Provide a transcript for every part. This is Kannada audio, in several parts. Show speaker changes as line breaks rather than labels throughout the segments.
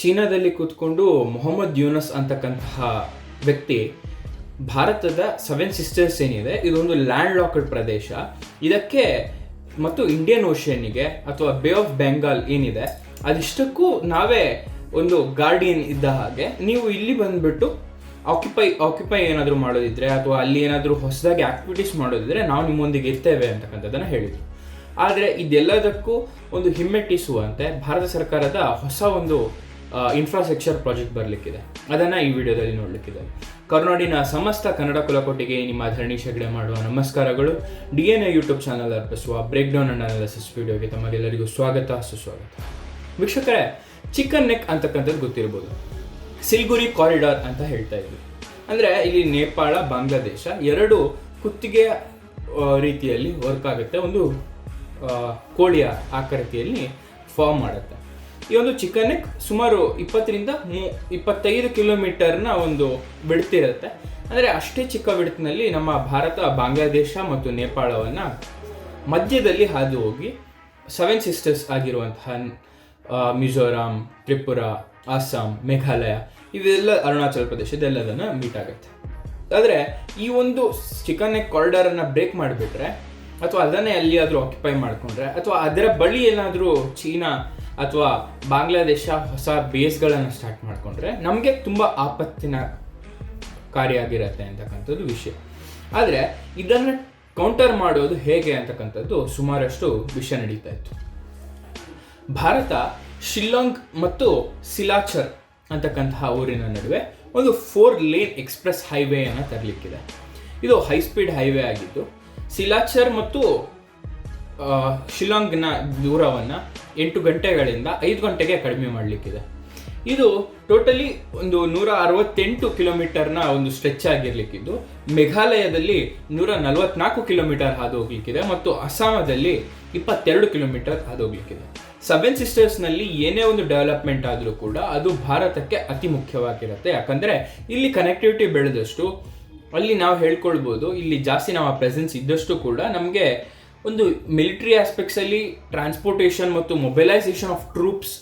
ಚೀನಾದಲ್ಲಿ ಕೂತ್ಕೊಂಡು ಮೊಹಮ್ಮದ್ ಯೂನಸ್ ಅಂತಕ್ಕಂತಹ ವ್ಯಕ್ತಿ ಭಾರತದ ಸೆವೆನ್ ಸಿಸ್ಟರ್ಸ್ ಏನಿದೆ, ಇದೊಂದು ಲ್ಯಾಂಡ್ ಲಾಕ್ಡ್ ಪ್ರದೇಶ. ಇದಕ್ಕೆ ಮತ್ತು ಇಂಡಿಯನ್ ಓಷನ್ಗೆ ಅಥವಾ ಬೇ ಆಫ್ ಬೆಂಗಾಲ್ ಏನಿದೆ, ಅದಿಷ್ಟಕ್ಕೂ ನಾವೇ ಒಂದು ಗಾರ್ಡಿಯನ್ ಇದ್ದ ಹಾಗೆ, ನೀವು ಇಲ್ಲಿ ಬಂದ್ಬಿಟ್ಟು ಆಕ್ಯುಪೈ ಆಕ್ಯುಪೈ ಏನಾದರೂ ಮಾಡೋದಿದ್ರೆ ಅಥವಾ ಅಲ್ಲಿ ಏನಾದರೂ ಹೊಸದಾಗಿ ಆಕ್ಟಿವಿಟೀಸ್ ಮಾಡೋದಿದ್ರೆ ನಾವು ನಿಮ್ಮೊಂದಿಗೆ ಇರ್ತೇವೆ ಅಂತಕ್ಕಂಥದ್ದನ್ನು ಹೇಳಿದರು. ಆದರೆ ಇದೆಲ್ಲದಕ್ಕೂ ಒಂದು ಹಿಮ್ಮೆಟ್ಟಿಸುವಂತೆ ಭಾರತ ಸರ್ಕಾರದ ಹೊಸ ಒಂದು ಇನ್ಫ್ರಾಸ್ಟ್ರಕ್ಚರ್ ಪ್ರಾಜೆಕ್ಟ್ ಬರಲಿಕ್ಕಿದೆ. ಅದನ್ನು ಈ ವಿಡಿಯೋದಲ್ಲಿ ನೋಡಲಿಕ್ಕಿದೆ. ಕರ್ನಾಡಿನ ಸಮಸ್ತ ಕನ್ನಡ ಕುಲಕೋಟಿಗೆ ನಿಮ್ಮ ಧರಣಿ ಶೆಗಡೆ ಮಾಡುವ ನಮಸ್ಕಾರಗಳು. D N A YouTube channel ಅರ್ಪಿಸುವ ಬ್ರೇಕ್ ಡೌನ್ ಅಂಡ್ ಅನಾಲಿಸಿಸ್ ವಿಡಿಯೋಗೆ ತಮಗೆಲ್ಲರಿಗೂ ಸ್ವಾಗತ, ಸುಸ್ವಾಗತ. ವೀಕ್ಷಕರೇ ಚಿಕನ್ ನೆಕ್ ಅಂತಕ್ಕಂಥದ್ದು ಗೊತ್ತಿರ್ಬೋದು. ಸಿಲ್ಗುರಿ ಕಾರಿಡಾರ್ ಅಂತ ಹೇಳ್ತಾ ಇದ್ವಿ. ಅಂದರೆ ಇಲ್ಲಿ ನೇಪಾಳ, ಬಾಂಗ್ಲಾದೇಶ ಎರಡು ಕುತ್ತಿಗೆ ರೀತಿಯಲ್ಲಿ ವರ್ಕ್ ಆಗುತ್ತೆ. ಒಂದು ಕೋಳಿಯ ಆಕೃತಿಯಲ್ಲಿ ಫಾರ್ಮ್ ಮಾಡುತ್ತೆ. ಈ ಒಂದು ಚಿಕನ್ ನೆಕ್ ಸುಮಾರು ಇಪ್ಪತ್ತರಿಂದ ಮೂ ಇಪ್ಪತ್ತೈದು ಕಿಲೋಮೀಟರ್ನ ಒಂದು ಬಿಡ್ತಿರುತ್ತೆ ಅಂದರೆ ಅಷ್ಟೇ ಚಿಕ್ಕ ಬಿಡ್ತಿನಲ್ಲಿ ನಮ್ಮ ಭಾರತ, ಬಾಂಗ್ಲಾದೇಶ ಮತ್ತು ನೇಪಾಳವನ್ನು ಮಧ್ಯದಲ್ಲಿ ಹಾದು ಹೋಗಿ ಸೆವೆನ್ ಸಿಸ್ಟರ್ಸ್ ಆಗಿರುವಂತಹ ಮಿಜೋರಾಂ, ತ್ರಿಪುರ, ಅಸ್ಸಾಂ, ಮೇಘಾಲಯ ಇವೆಲ್ಲ ಅರುಣಾಚಲ ಪ್ರದೇಶ ಇದೆಲ್ಲದನ್ನು ಮೀಟ್ ಆಗುತ್ತೆ. ಆದರೆ ಈ ಒಂದು ಚಿಕನ್ ನೆಕ್ ಕಾರಿಡಾರನ್ನು ಬ್ರೇಕ್ ಮಾಡಿಬಿಟ್ರೆ ಅಥವಾ ಅದನ್ನೇ ಎಲ್ಲಿಯಾದರೂ ಆಕ್ಯುಪೈ ಮಾಡಿಕೊಂಡ್ರೆ ಅಥವಾ ಅದರ ಬಳಿ ಏನಾದರೂ ಚೀನಾ ಅಥವಾ ಬಾಂಗ್ಲಾದೇಶ ಹೊಸ ಬೇಸ್ಗಳನ್ನು ಸ್ಟಾರ್ಟ್ ಮಾಡಿಕೊಂಡ್ರೆ ನಮಗೆ ತುಂಬ ಆಪತ್ತಿನ ಕಾರ್ಯ ಆಗಿರುತ್ತೆ ಅಂತಕ್ಕಂಥದ್ದು ವಿಷಯ. ಆದರೆ ಇದನ್ನು ಕೌಂಟರ್ ಮಾಡೋದು ಹೇಗೆ ಅಂತಕ್ಕಂಥದ್ದು ಸುಮಾರಷ್ಟು ವಿಷಯ ನಡೀತಾ ಇತ್ತು. ಭಾರತ, ಶಿಲ್ಲಾಂಗ್ ಮತ್ತು ಸಿಲಾಚರ್ ಅಂತಕ್ಕಂತಹ ಊರಿನ ನಡುವೆ ಒಂದು ಫೋರ್ ಲೇನ್ ಎಕ್ಸ್ಪ್ರೆಸ್ ಹೈವೇಯನ್ನು ತರಲಿಕ್ಕಿದೆ. ಇದು ಹೈ ಸ್ಪೀಡ್ ಹೈವೇ ಆಗಿದ್ದು, ಸಿಲಾಚರ್ ಮತ್ತು ಶಿಲಾಂಗ್ನ ದೂರವನ್ನು ಎಂಟು ಗಂಟೆಗಳಿಂದ ಐದು ಗಂಟೆಗೆ ಕಡಿಮೆ ಮಾಡಲಿಕ್ಕಿದೆ. ಇದು ಟೋಟಲಿ ಒಂದು ನೂರ ಅರವತ್ತೆಂಟು ಕಿಲೋಮೀಟರ್ನ ಒಂದು ಸ್ಟ್ರೆಚ್ ಆಗಿರ್ಲಿಕ್ಕಿದ್ದು. ಮೇಘಾಲಯದಲ್ಲಿ ನೂರ ನಲವತ್ನಾಲ್ಕು ಕಿಲೋಮೀಟರ್ ಹಾದು ಹೋಗ್ಲಿಕ್ಕಿದೆ ಮತ್ತು ಅಸ್ಸಾಮದಲ್ಲಿ ಇಪ್ಪತ್ತೆರಡು ಕಿಲೋಮೀಟರ್ ಹಾದು ಹೋಗ್ಲಿಕ್ಕಿದೆ ಸೆವೆನ್ ಸಿಸ್ಟರ್ಸ್ನಲ್ಲಿ ಏನೇ ಒಂದು ಡೆವಲಪ್ಮೆಂಟ್ ಆದರೂ ಕೂಡ ಅದು ಭಾರತಕ್ಕೆ ಅತಿ ಮುಖ್ಯವಾಗಿರುತ್ತೆ. ಯಾಕಂದರೆ ಇಲ್ಲಿ ಕನೆಕ್ಟಿವಿಟಿ ಬೆಳೆದಷ್ಟು, ಅಲ್ಲಿ ನಾವು ಹೇಳ್ಕೊಳ್ಬೋದು, ಇಲ್ಲಿ ಜಾಸ್ತಿ ನಮ್ಮ ಪ್ರೆಸೆನ್ಸ್ ಇದ್ದಷ್ಟು ಕೂಡ ನಮಗೆ ಒಂದು ಮಿಲಿಟರಿ ಆಸ್ಪೆಕ್ಟ್ಸಲ್ಲಿ ಟ್ರಾನ್ಸ್ಪೋರ್ಟೇಷನ್ ಮತ್ತು ಮೊಬೈಲೈಸೇಷನ್ ಆಫ್ ಟ್ರೂಪ್ಸ್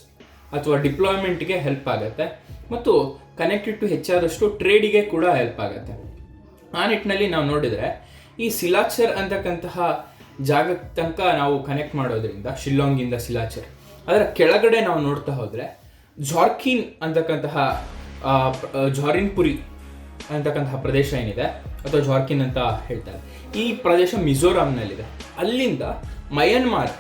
ಅಥವಾ ಡಿಪ್ಲಾಯ್ಮೆಂಟ್ಗೆ ಹೆಲ್ಪ್ ಆಗುತ್ತೆ. ಮತ್ತು ಕನೆಕ್ಟೆಡ್ ಟು ಹೆಚ್ಚಾದಷ್ಟು ಟ್ರೇಡಿಗೆ ಕೂಡ ಹೆಲ್ಪ್ ಆಗುತ್ತೆ. ಆ ನಿಟ್ಟಿನಲ್ಲಿ ನಾವು ನೋಡಿದರೆ ಈ ಸಿಲಾಚರ್ ಅಂತಕ್ಕಂತಹ ಜಾಗಕ್ಕೆ ತನಕ ನಾವು ಕನೆಕ್ಟ್ ಮಾಡೋದ್ರಿಂದ, ಶಿಲ್ಲಾಂಗಿಂದ ಸಿಲಾಚರ್, ಅದರ ಕೆಳಗಡೆ ನಾವು ನೋಡ್ತಾ ಹೋದರೆ ಜಾರ್ಕಿನ್ ಅಂತಕ್ಕಂತಹ ಜಾರಿನ್ಪುರಿ ಅಂತಕ್ಕಂತಹ ಪ್ರದೇಶ ಏನಿದೆ? ಅಥವಾ ಜಾರ್ಕಿನ್ ಅಂತ ಹೇಳ್ತಾರೆ ಈ ಪ್ರದೇಶ ಮಿಜೋರಾಂನಲ್ಲಿದೆ. ಅಲ್ಲಿಂದ ಮಯನ್ಮಾರ್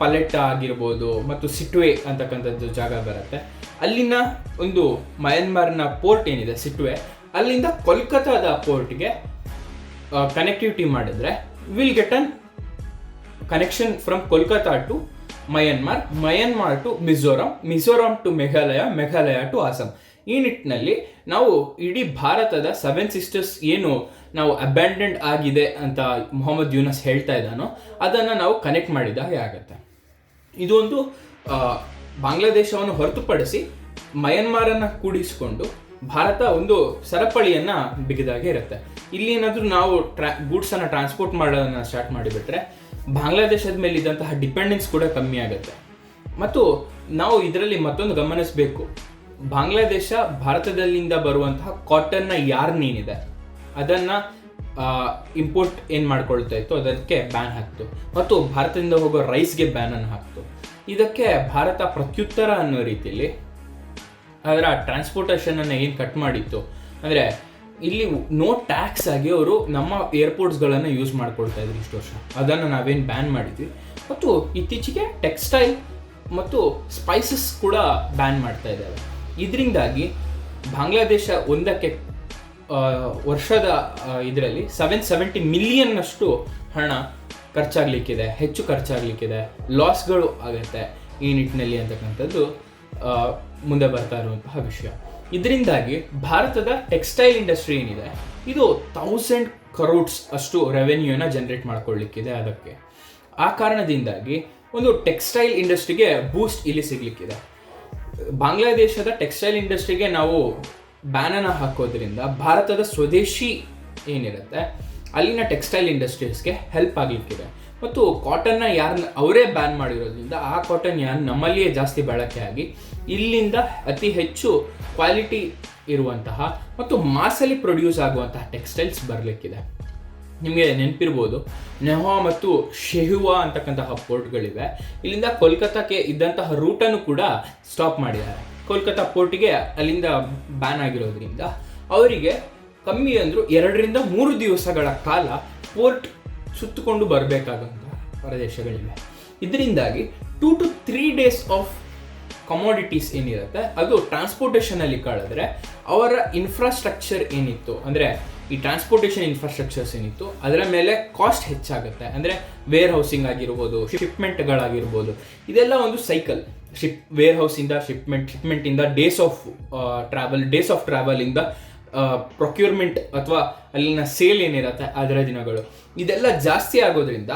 ಪಲೆಟ್ಟ ಆಗಿರ್ಬೋದು ಮತ್ತು ಸಿಟ್ವೆ ಅಂತಕ್ಕಂಥದ್ದು ಜಾಗ ಬರುತ್ತೆ. ಅಲ್ಲಿನ ಒಂದು ಮಯನ್ಮಾರ್ನ ಪೋರ್ಟ್ ಏನಿದೆ, ಸಿಟ್ವೆ, ಅಲ್ಲಿಂದ ಕೋಲ್ಕತ್ತಾದ ಪೋರ್ಟ್ಗೆ ಕನೆಕ್ಟಿವಿಟಿ ಮಾಡಿದ್ರೆ will get an connection from Kolkata to Myanmar Myanmar to Mizoram Mizoram to Meghalaya Meghalaya to Assam ಈ ನಿಟ್ಟಿನಲ್ಲಿ ನಾವು ಇಡೀ ಭಾರತದ ಸೆವೆನ್ ಸಿಸ್ಟರ್ಸ್ ಏನು ನಾವು ಅಬ್ಯಾಂಡೆಂಡ್ ಆಗಿದೆ ಅಂತ ಮೊಹಮ್ಮದ್ ಯೂನಸ್ ಹೇಳ್ತಾ ಇದ್ದಾನೋ ಅದನ್ನು ನಾವು ಕನೆಕ್ಟ್ ಮಾಡಿದ ಹಾಗೆ ಆಗುತ್ತೆ. ಇದೊಂದು ಬಾಂಗ್ಲಾದೇಶವನ್ನು ಹೊರತುಪಡಿಸಿ ಮಯನ್ಮಾರನ್ನು ಕೂಡಿಸಿಕೊಂಡು ಭಾರತ ಒಂದು ಸರಪಳಿಯನ್ನು ಬಿಗಿದಾಗೆ ಇರುತ್ತೆ. ಇಲ್ಲಿ ಏನಾದರೂ ನಾವು ಟ್ರಾ, ಗೂಡ್ಸನ್ನು ಟ್ರಾನ್ಸ್ಪೋರ್ಟ್ ಮಾಡೋದನ್ನು ಸ್ಟಾರ್ಟ್ ಮಾಡಿಬಿಟ್ರೆ ಬಾಂಗ್ಲಾದೇಶದ ಮೇಲೆ ಇದ್ದಂತಹ ಡಿಪೆಂಡೆನ್ಸ್ ಕೂಡ ಕಮ್ಮಿ ಆಗುತ್ತೆ. ಮತ್ತು ನಾವು ಇದರಲ್ಲಿ ಮತ್ತೊಂದು ಗಮನಿಸಬೇಕು. ಬಾಂಗ್ಲಾದೇಶ ಭಾರತದಲ್ಲಿಂದ ಬರುವಂತಹ ಕಾಟನ್ನ ಯಾರ್ನ್ ಏನಿದೆ ಅದನ್ನು ಇಂಪೋರ್ಟ್ ಏನು ಮಾಡ್ಕೊಳ್ತಾ ಇತ್ತು? ಅದಕ್ಕೆ ಬ್ಯಾನ್ ಹಾಕ್ತು. ಮತ್ತು ಭಾರತದಿಂದ ಹೋಗೋ ರೈಸ್ಗೆ ಬ್ಯಾನನ್ನು ಹಾಕ್ತು. ಇದಕ್ಕೆ ಭಾರತ ಪ್ರತ್ಯುತ್ತರ ಅನ್ನೋ ರೀತಿಯಲ್ಲಿ ಅದರ ಟ್ರಾನ್ಸ್ಪೋರ್ಟೇಷನನ್ನು ಏನು ಕಟ್ ಮಾಡಿತ್ತು? ಅಂದರೆ ಇಲ್ಲಿ ನೋ ಟ್ಯಾಕ್ಸ್ ಆಗಿ ಅವರು ನಮ್ಮ ಏರ್ಪೋರ್ಟ್ಸ್ಗಳನ್ನು ಯೂಸ್ ಮಾಡ್ಕೊಳ್ತಾ ಇದ್ರು ಇಷ್ಟು ವರ್ಷ. ಅದನ್ನು ನಾವೇನು ಬ್ಯಾನ್ ಮಾಡಿದ್ವಿ. ಮತ್ತು ಇತ್ತೀಚೆಗೆ ಟೆಕ್ಸ್ಟೈಲ್ ಮತ್ತು ಸ್ಪೈಸಸ್ ಕೂಡ ಬ್ಯಾನ್ ಮಾಡ್ತಾ ಇದ್ದಾರೆ ಇದರಿಂದಾಗಿ ಬಾಂಗ್ಲಾದೇಶ ಒಂದಕ್ಕೆ ವರ್ಷದ ಇದರಲ್ಲಿ ಸೆವೆನ್ ಸೆವೆಂಟಿ ಮಿಲಿಯನ್ನಷ್ಟು ಹಣ ಖರ್ಚಾಗಲಿಕ್ಕಿದೆ, ಹೆಚ್ಚು ಖರ್ಚಾಗಲಿಕ್ಕಿದೆ ಲಾಸ್ಗಳು ಆಗುತ್ತೆ ಈ ನಿಟ್ಟಿನಲ್ಲಿ ಅಂತಕ್ಕಂಥದ್ದು ಮುಂದೆ ಬರ್ತಾ ಇರುವಂತಹ ವಿಷಯ. ಇದರಿಂದಾಗಿ ಭಾರತದ ಟೆಕ್ಸ್ಟೈಲ್ ಇಂಡಸ್ಟ್ರಿ ಏನಿದೆ, ಇದು ಥೌಸಂಡ್ ಕರೋಡ್ಸ್ ಅಷ್ಟು ರೆವೆನ್ಯೂನ ಜನರೇಟ್ ಮಾಡ್ಕೊಳ್ಳಿಕ್ಕಿದೆ ಅದಕ್ಕೆ. ಆ ಕಾರಣದಿಂದಾಗಿ ಒಂದು ಟೆಕ್ಸ್ಟೈಲ್ ಇಂಡಸ್ಟ್ರಿಗೆ ಬೂಸ್ಟ್ ಇಲ್ಲಿ ಸಿಗ್ಲಿಕ್ಕಿದೆ. ಬಾಂಗ್ಲಾದೇಶದ ಟೆಕ್ಸ್ಟೈಲ್ ಇಂಡಸ್ಟ್ರಿಗೆ ನಾವು ಬ್ಯಾನನ್ನು ಹಾಕೋದ್ರಿಂದ ಭಾರತದ ಸ್ವದೇಶಿ ಏನಿರುತ್ತೆ, ಅಲ್ಲಿನ ಟೆಕ್ಸ್ಟೈಲ್ ಇಂಡಸ್ಟ್ರೀಸ್ಗೆ ಹೆಲ್ಪ್ ಆಗಲಿಕ್ಕಿದೆ. ಮತ್ತು ಕಾಟನ್ನ ಯಾರನ್ನ ಅವರೇ ಬ್ಯಾನ್ ಮಾಡಿರೋದ್ರಿಂದ ಆ ಕಾಟನ್ ಯಾರು ನಮ್ಮಲ್ಲಿಯೇ ಜಾಸ್ತಿ ಬಳಕೆ ಆಗಿ ಇಲ್ಲಿಂದ ಅತಿ ಹೆಚ್ಚು ಕ್ವಾಲಿಟಿ ಇರುವಂತಹ ಮತ್ತು ಮಾಸಲ್ಲಿ ಪ್ರೊಡ್ಯೂಸ್ ಆಗುವಂತಹ ಟೆಕ್ಸ್ಟೈಲ್ಸ್ ಬರಲಿಕ್ಕಿದೆ. ನಿಮಗೆ ನೆನಪಿರ್ಬೋದು. ನೆಹಾ ಮತ್ತು ಶೆಹುವಾ ಅಂತಕ್ಕಂತಹ ಪೋರ್ಟ್ಗಳಿವೆ. ಇಲ್ಲಿಂದ ಕೋಲ್ಕತ್ತಾಕ್ಕೆ ಇದ್ದಂತಹ ರೂಟನ್ನು ಕೂಡ ಸ್ಟಾಪ್ ಮಾಡಿದ್ದಾರೆ. ಕೋಲ್ಕತ್ತಾ ಪೋರ್ಟಿಗೆ ಅಲ್ಲಿಂದ ಬ್ಯಾನ್ ಆಗಿರೋದ್ರಿಂದ ಅವರಿಗೆ ಕಮ್ಮಿ ಅಂದರೂ ಎರಡರಿಂದ ಮೂರು ದಿವಸಗಳ ಕಾಲ ಪೋರ್ಟ್ ಸುತ್ತಕೊಂಡು ಬರಬೇಕಾದಂತಹ ಪ್ರದೇಶಗಳಿವೆ. ಇದರಿಂದಾಗಿ two to three days of commodities ಏನಿರುತ್ತೆ, ಅದು ಟ್ರಾನ್ಸ್ಪೋರ್ಟೇಷನಲ್ಲಿ ಕಳೆದ್ರೆ ಅವರ ಇನ್ಫ್ರಾಸ್ಟ್ರಕ್ಚರ್ ಏನಿತ್ತು, ಅಂದರೆ ಈ ಟ್ರಾನ್ಸ್ಪೋರ್ಟೇಷನ್ ಇನ್ಫ್ರಾಸ್ಟ್ರಕ್ಚರ್ಸ್ ಏನಿತ್ತು, ಅದರ ಮೇಲೆ ಕಾಸ್ಟ್ ಹೆಚ್ಚಾಗುತ್ತೆ. ಅಂದರೆ ವೇರ್ ಹೌಸಿಂಗ್ ಆಗಿರ್ಬೋದು ಶಿಪ್ಮೆಂಟ್ಗಳಾಗಿರ್ಬೋದು ಇದೆಲ್ಲ ಒಂದು ಸೈಕಲ್ ಶಿಪ್ ವೇರ್ ಹೌಸಿಂದ shipment ಶಿಪ್ಮೆಂಟಿಂದ days of travel days of ಟ್ರಾವೆಲಿಂದ procurement ಅಥವಾ ಅಲ್ಲಿನ ಸೇಲ್ ಏನಿರುತ್ತೆ, ಅದರ ದಿನಗಳು. ಇದೆಲ್ಲ ಜಾಸ್ತಿ ಆಗೋದ್ರಿಂದ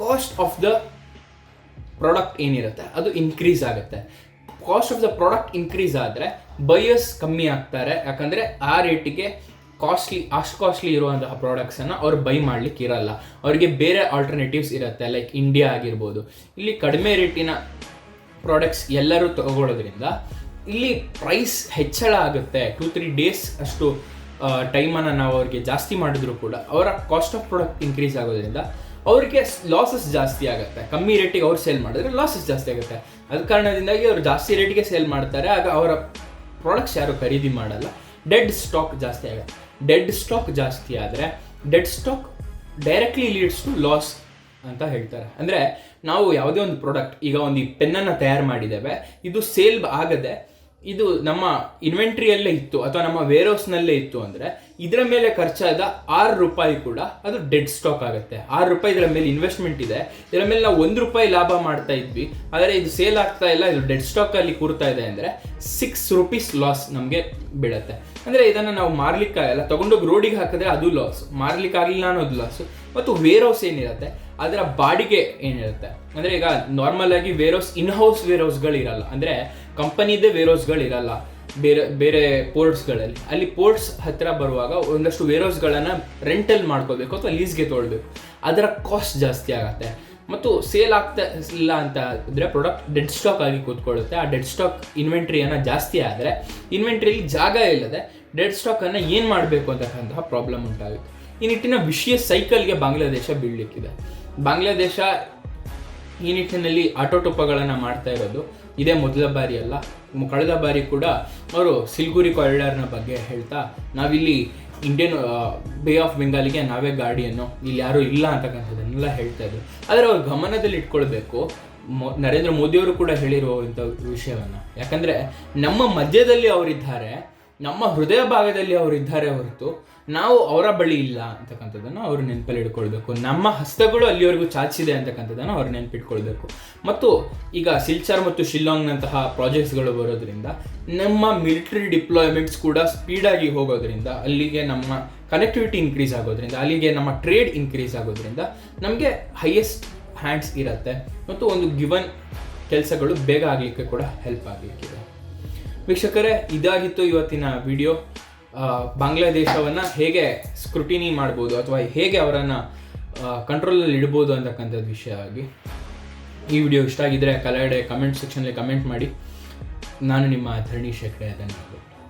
ಕಾಸ್ಟ್ ಆಫ್ ದ ಪ್ರಾಡಕ್ಟ್ ಏನಿರುತ್ತೆ, ಅದು ಇನ್ಕ್ರೀಸ್ ಆಗುತ್ತೆ. Cost of the product increase ಆದರೆ ಬಯರ್ಸ್ ಕಮ್ಮಿ ಆಗ್ತಾರೆ. ಯಾಕಂದರೆ ಆ ರೇಟಿಗೆ ಕಾಸ್ಟ್ಲಿ ಅಷ್ಟು ಕಾಸ್ಟ್ಲಿ ಇರುವಂತಹ ಪ್ರಾಡಕ್ಟ್ಸನ್ನು ಅವ್ರು ಬೈ ಮಾಡ್ಲಿಕ್ಕೆ ಇರಲ್ಲ. ಅವರಿಗೆ ಬೇರೆ ಆಲ್ಟರ್ನೇಟಿವ್ಸ್ ಇರುತ್ತೆ ಲೈಕ್ ಇಂಡಿಯಾ ಆಗಿರ್ಬೋದು. ಇಲ್ಲಿ ಕಡಿಮೆ ರೇಟಿನ ಪ್ರಾಡಕ್ಟ್ಸ್ ಎಲ್ಲರೂ ತಗೊಳ್ಳೋದ್ರಿಂದ ಇಲ್ಲಿ ಪ್ರೈಸ್ ಹೆಚ್ಚಳ ಆಗುತ್ತೆ. ಟೂ ತ್ರೀ ಡೇಸ್ ಅಷ್ಟು ಟೈಮನ್ನು ನಾವು ಅವ್ರಿಗೆ ಜಾಸ್ತಿ ಮಾಡಿದ್ರು ಕೂಡ ಅವರ ಕಾಸ್ಟ್ ಆಫ್ ಪ್ರಾಡಕ್ಟ್ ಇನ್ಕ್ರೀಸ್ ಆಗೋದ್ರಿಂದ ಅವರಿಗೆ ಲಾಸಸ್ ಜಾಸ್ತಿ ಆಗುತ್ತೆ. ಕಮ್ಮಿ ರೇಟಿಗೆ ಅವ್ರು ಸೇಲ್ ಮಾಡಿದ್ರೆ ಲಾಸಸ್ ಜಾಸ್ತಿ ಆಗುತ್ತೆ. ಅದ ಕಾರಣದಿಂದಾಗಿ ಅವರು ಜಾಸ್ತಿ ರೇಟಿಗೆ ಸೇಲ್ ಮಾಡ್ತಾರೆ. ಆಗ ಅವರ ಪ್ರಾಡಕ್ಟ್ಸ್ ಯಾರು ಖರೀದಿ ಮಾಡಲ್ಲ. ಡೆಡ್ ಸ್ಟಾಕ್ ಜಾಸ್ತಿ ಆಗುತ್ತೆ. ಡೆಡ್ ಸ್ಟಾಕ್ ಜಾಸ್ತಿ ಆದರೆ dead stock directly leads to loss ಅಂತ ಹೇಳ್ತಾರೆ. ಅಂದರೆ ನಾವು ಯಾವುದೇ ಒಂದು ಪ್ರಾಡಕ್ಟ್ ಈಗ ಒಂದು ಈ ಪೆನ್ನನ್ನು ತಯಾರು ಮಾಡಿದ್ದೇವೆ, ಇದು ಸೇಲ್ ಆಗದೆ ಇದು ನಮ್ಮ ಇನ್ವೆಂಟ್ರಿಯಲ್ಲೇ ಇತ್ತು, ಅಥವಾ ನಮ್ಮ ವೇರ್ಹೌಸ್ನಲ್ಲೇ ಇತ್ತು ಅಂದರೆ, ಇದರ ಮೇಲೆ ಖರ್ಚಾದ ಆರು ರೂಪಾಯಿ ಕೂಡ ಅದು ಡೆಡ್ ಸ್ಟಾಕ್ ಆಗುತ್ತೆ. ಆರು ರೂಪಾಯಿ ಇದರ ಮೇಲೆ ಇನ್ವೆಸ್ಟ್ಮೆಂಟ್ ಇದೆ. ಇದರ ಮೇಲೆ ನಾವು ಒಂದು ರೂಪಾಯಿ ಲಾಭ ಮಾಡ್ತಾ ಇದ್ವಿ. ಆದರೆ ಇದು ಸೇಲ್ ಆಗ್ತಾ ಇಲ್ಲ, ಇದು ಡೆಡ್ ಸ್ಟಾಕಲ್ಲಿ ಕೂರ್ತಾ ಇದೆ ಅಂದರೆ ಸಿಕ್ಸ್ ರುಪೀಸ್ ಲಾಸ್ ನಮಗೆ ಬೀಳುತ್ತೆ. ಅಂದರೆ ಇದನ್ನು ನಾವು ಮಾರ್ಲಿಕ್ಕಾಗಲ್ಲ ತಗೊಂಡೋಗಿ ರೋಡಿಗೆ ಹಾಕಿದ್ರೆ ಅದು ಲಾಸ್ ಮಾರ್ಲಿಕ್ಕಾಗಲಿಲ್ಲ ಅನ್ನೋದು ಲಾಸು ಮತ್ತು ವೇರ್ ಹೌಸ್ ಏನಿರುತ್ತೆ, ಅದರ ಬಾಡಿಗೆ ಏನಿರುತ್ತೆ. ಅಂದರೆ ಈಗ ನಾರ್ಮಲ್ ಆಗಿ ವೇರ್ ಹೌಸ್ ಇನ್ ಹೌಸ್ ವೇರ್ ಹೌಸ್ಗಳು ಇರಲ್ಲ ಅಂದರೆ ಕಂಪನಿದೇ ವೇರೋಸ್ಗಳಿರಲ್ಲ ಬೇರೆ ಬೇರೆ ಪೋರ್ಟ್ಸ್ಗಳಲ್ಲಿ ಅಲ್ಲಿ ಪೋರ್ಟ್ಸ್ ಹತ್ತಿರ ಬರುವಾಗ ಒಂದಷ್ಟು ವೇರೋಸ್ಗಳನ್ನು ರೆಂಟಲ್ಲಿ ರೆಂಟಲ್ ಮಾಡ್ಕೋಬೇಕು ಅಥವಾ ಲೀಸ್ಗೆ ತೊಗೊಳ್ಬೇಕು ಅದರ ಕಾಸ್ಟ್ ಜಾಸ್ತಿ ಆಗುತ್ತೆ. ಮತ್ತು ಸೇಲ್ ಆಗ್ತಾ ಇಲ್ಲ ಅಂತ ಇದ್ರೆ ಪ್ರಾಡಕ್ಟ್ ಡೆಡ್ ಸ್ಟಾಕ್ ಆಗಿ ಕೂತ್ಕೊಳ್ಳುತ್ತೆ. ಆ ಡೆಡ್ ಸ್ಟಾಕ್ ಇನ್ವೆಂಟ್ರಿಯನ್ನು ಜಾಸ್ತಿ ಆದರೆ ಇನ್ವೆಂಟ್ರಿಯಲ್ಲಿ ಜಾಗ ಇಲ್ಲದೆ ಡೆಡ್ ಸ್ಟಾಕನ್ನು ಏನು ಮಾಡಬೇಕು ಅಂತಕ್ಕಂತಹ ಪ್ರಾಬ್ಲಮ್ ಉಂಟಾಗುತ್ತೆ. ಈ ನಿಟ್ಟಿನ ವಿಷಯ ಸೈಕಲ್ಗೆ ಬಾಂಗ್ಲಾದೇಶ ಬೀಳಲಿಕ್ಕಿದೆ. ಬಾಂಗ್ಲಾದೇಶ ಈ ನಿಟ್ಟಿನಲ್ಲಿ ಆಟೋಟೋಪಗಳನ್ನು ಮಾಡ್ತಾ ಇರೋದು. ಇದೇ ಮೊದಲ ಬಾರಿ ಅಲ್ಲ. ಕಳೆದ ಬಾರಿ ಕೂಡ ಅವರು ಸಿಲ್ಗುರಿ ಕಾರಿಡಾರ್ನ ಬಗ್ಗೆ ಹೇಳ್ತಾ, ನಾವಿಲ್ಲಿ ಇಂಡಿಯನ್ ಬೇ ಆಫ್ ಬೆಂಗಾಲಿಗೆ ನಾವೇ ಗಾಡಿಯನ್ನು, ಇಲ್ಲಿ ಯಾರೂ ಇಲ್ಲ ಅಂತಕ್ಕಂಥದ್ದನ್ನೆಲ್ಲ ಹೇಳ್ತಾ ಇದ್ರು. ಆದರೆ ಅವ್ರು ಗಮನದಲ್ಲಿ ಇಟ್ಕೊಳ್ಬೇಕು, ಮೊ- ನರೇಂದ್ರ ಮೋದಿಯವರು ಕೂಡ ಹೇಳಿರುವಂಥ ವಿಷಯವನ್ನು. ಯಾಕಂದರೆ ನಮ್ಮ ಮಧ್ಯದಲ್ಲಿ ಅವರಿದ್ದಾರೆ ನಮ್ಮ ಹೃದಯ ಭಾಗದಲ್ಲಿ ಅವರಿದ್ದಾರೆ ಹೊರತು ನಾವು ಅವರ ಬಳಿ ಇಲ್ಲ ಅಂತಕ್ಕಂಥದ್ದನ್ನು ಅವರು ನೆನಪಲ್ಲಿ ಇಟ್ಕೊಳ್ಬೇಕು. ನಮ್ಮ ಹಸ್ತಗಳು ಅಲ್ಲಿವರೆಗೂ ಚಾಚಿದೆ ಅಂತಕ್ಕಂಥದ್ದನ್ನು ಅವ್ರು ನೆನಪಿಟ್ಕೊಳ್ಬೇಕು. ಮತ್ತು ಈಗ ಸಿಲ್ಚಾರ್ ಮತ್ತು ಶಿಲ್ಲಾಂಗ್ನಂತಹ ಪ್ರಾಜೆಕ್ಟ್ಸ್ಗಳು ಬರೋದ್ರಿಂದ ನಮ್ಮ ಮಿಲಿಟರಿ ಡಿಪ್ಲಾಯ್ಮೆಂಟ್ಸ್ ಕೂಡ ಸ್ಪೀಡಾಗಿ ಹೋಗೋದ್ರಿಂದ, ಅಲ್ಲಿಗೆ ನಮ್ಮ ಕನೆಕ್ಟಿವಿಟಿ ಇನ್ಕ್ರೀಸ್ ಆಗೋದ್ರಿಂದ, ಅಲ್ಲಿಗೆ ನಮ್ಮ ಟ್ರೇಡ್ ಇನ್ಕ್ರೀಸ್ ಆಗೋದ್ರಿಂದ ನಮಗೆ ಹೈಯೆಸ್ಟ್ ಹ್ಯಾಂಡ್ಸ್ ಇರುತ್ತೆ. ಮತ್ತು ಒಂದು ಗಿವನ್ ಕೆಲಸಗಳು ಬೇಗ ಆಗಲಿಕ್ಕೆ ಕೂಡ ಹೆಲ್ಪ್ ಆಗಲಿಕ್ಕಿದೆ. ವೀಕ್ಷಕರೇ, ಇದಾಗಿತ್ತು ಇವತ್ತಿನ ವಿಡಿಯೋ. ಬಾಂಗ್ಲಾದೇಶವನ್ನು ಹೇಗೆ ಸ್ಕ್ರುಟಿನಿ ಮಾಡ್ಬೋದು ಅಥವಾ ಹೇಗೆ ಅವರನ್ನು ಕಂಟ್ರೋಲಲ್ಲಿ ಇಡ್ಬೋದು ಅಂತಕ್ಕಂಥದ್ದು ವಿಷಯವಾಗಿ ಈ ವಿಡಿಯೋ ಇಷ್ಟ ಆಗಿದ್ದರೆ ಕಲಾಡೆ ಕಮೆಂಟ್ ಸೆಕ್ಷನಲ್ಲಿ ಕಮೆಂಟ್ ಮಾಡಿ. ನಾನು ನಿಮ್ಮ ಧರಣಿ ಶೇಖರೆ ಧನ್ಯವಾದ